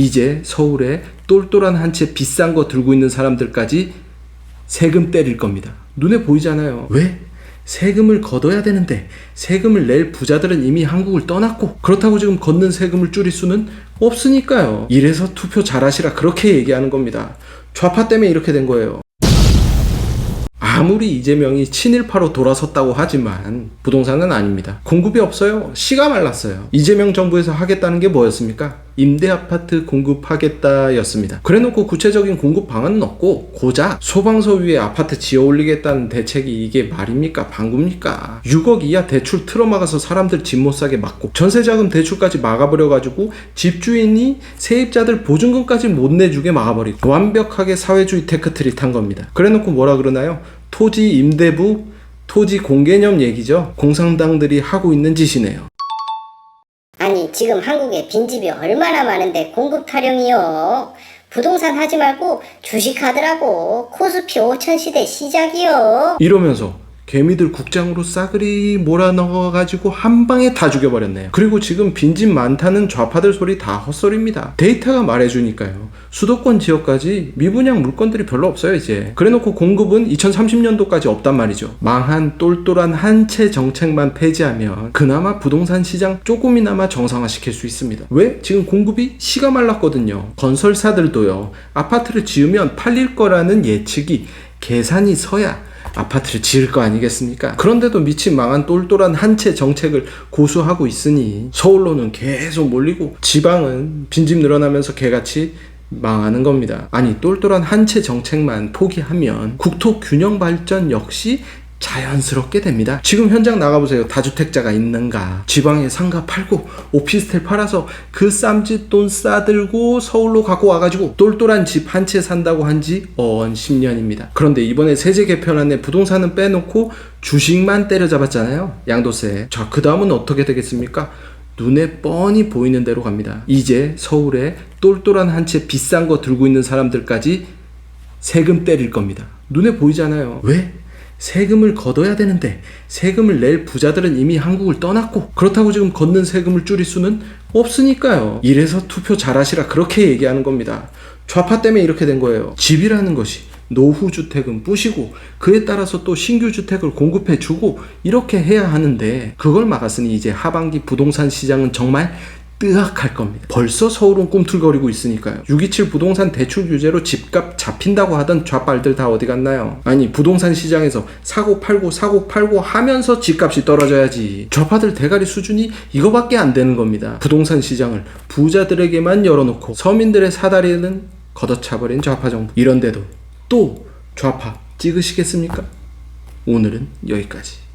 이제 서울에 똘똘한 한 채 비싼 거 들고 있는 사람들까지 세금 때릴 겁니다. 눈에 보이잖아요. 왜? 세금을 걷어야 되는데 세금을 낼 부자들은 이미 한국을 떠났고 그렇다고 지금 걷는 세금을 줄일 수는 없으니까요. 이래서 투표 잘하시라 그렇게 얘기하는 겁니다. 좌파 때문에 이렇게 된 거예요. 아무리 이재명이 친일파로 돌아섰다고 하지만 부동산은 아닙니다. 공급이 없어요. 씨가 말랐어요. 이재명 정부에서 하겠다는 게 뭐였습니까? 임대 아파트 공급하겠다였습니다. 그래놓고 구체적인 공급 방안은 없고 고작 소방서 위에 아파트 지어 올리겠다는 대책이 이게 말입니까? 방구입니까? 6억 이하 대출 틀어막아서 사람들 집 못 사게 막고 전세자금 대출까지 막아버려 가지고 집주인이 세입자들 보증금까지 못 내주게 막아버리고 완벽하게 사회주의 테크트리 탄 겁니다. 그래놓고 뭐라 그러나요? 토지 임대부 토지 공개념 얘기죠. 공산당들이 하고 있는 짓이네요. 아니 지금 한국에 빈집이 얼마나 많은데 공급 타령이요. 부동산 하지 말고 주식 하더라고. 코스피 5천 시대 시작이요. 이러면서 개미들 국장으로 싸그리 몰아넣어가지고 한 방에 다 죽여버렸네요. 그리고 지금 빈집 많다는 좌파들 소리 다 헛소리입니다. 데이터가 말해주니까요. 수도권 지역까지 미분양 물건들이 별로 없어요 이제. 그래놓고 공급은 2030년도까지 없단 말이죠. 망한 똘똘한 한 채 정책만 폐지하면 그나마 부동산 시장 조금이나마 정상화시킬 수 있습니다. 왜? 지금 공급이 씨가 말랐거든요. 건설사들도요. 아파트를 지으면 팔릴 거라는 예측이 계산이 서야 아파트를 지을 거 아니겠습니까? 그런데도 미친 망한 똘똘한 한 채 정책을 고수하고 있으니 서울로는 계속 몰리고 지방은 빈집 늘어나면서 개같이 망하는 겁니다. 아니 똘똘한 한 채 정책만 포기하면 국토 균형 발전 역시 자연스럽게 됩니다. 지금 현장 나가보세요. 다주택자가 있는가? 지방에 상가 팔고 오피스텔 팔아서 그 쌈짓 돈 싸들고 서울로 갖고 와가지고 똘똘한 집 한 채 산다고 한 지 어언 10년입니다. 그런데 이번에 세제 개편안에 부동산은 빼놓고 주식만 때려잡았잖아요. 양도세. 자, 그 다음은 어떻게 되겠습니까? 눈에 뻔히 보이는 대로 갑니다. 이제 서울에 똘똘한 한 채 비싼 거 들고 있는 사람들까지 세금 때릴 겁니다. 눈에 보이잖아요. 왜? 세금을 걷어야 되는데 세금을 낼 부자들은 이미 한국을 떠났고 그렇다고 지금 걷는 세금을 줄일 수는 없으니까요. 이래서 투표 잘하시라 그렇게 얘기하는 겁니다. 좌파 때문에 이렇게 된 거예요. 집이라는 것이 노후 주택은 부시고 그에 따라서 또 신규 주택을 공급해 주고 이렇게 해야 하는데 그걸 막았으니 이제 하반기 부동산 시장은 정말 뜨악할 겁니다. 벌써 서울은 꿈틀거리고 있으니까요. 627 부동산 대출 규제로 집값 잡힌다고 하던 좌빨들 다 어디 갔나요? 아니 부동산 시장에서 사고 팔고 사고 팔고 하면서 집값이 떨어져야지. 좌파들 대가리 수준이 이거밖에 안 되는 겁니다. 부동산 시장을 부자들에게만 열어놓고 서민들의 사다리는 걷어차버린 좌파 정부. 이런데도 또 좌파 찍으시겠습니까? 오늘은 여기까지.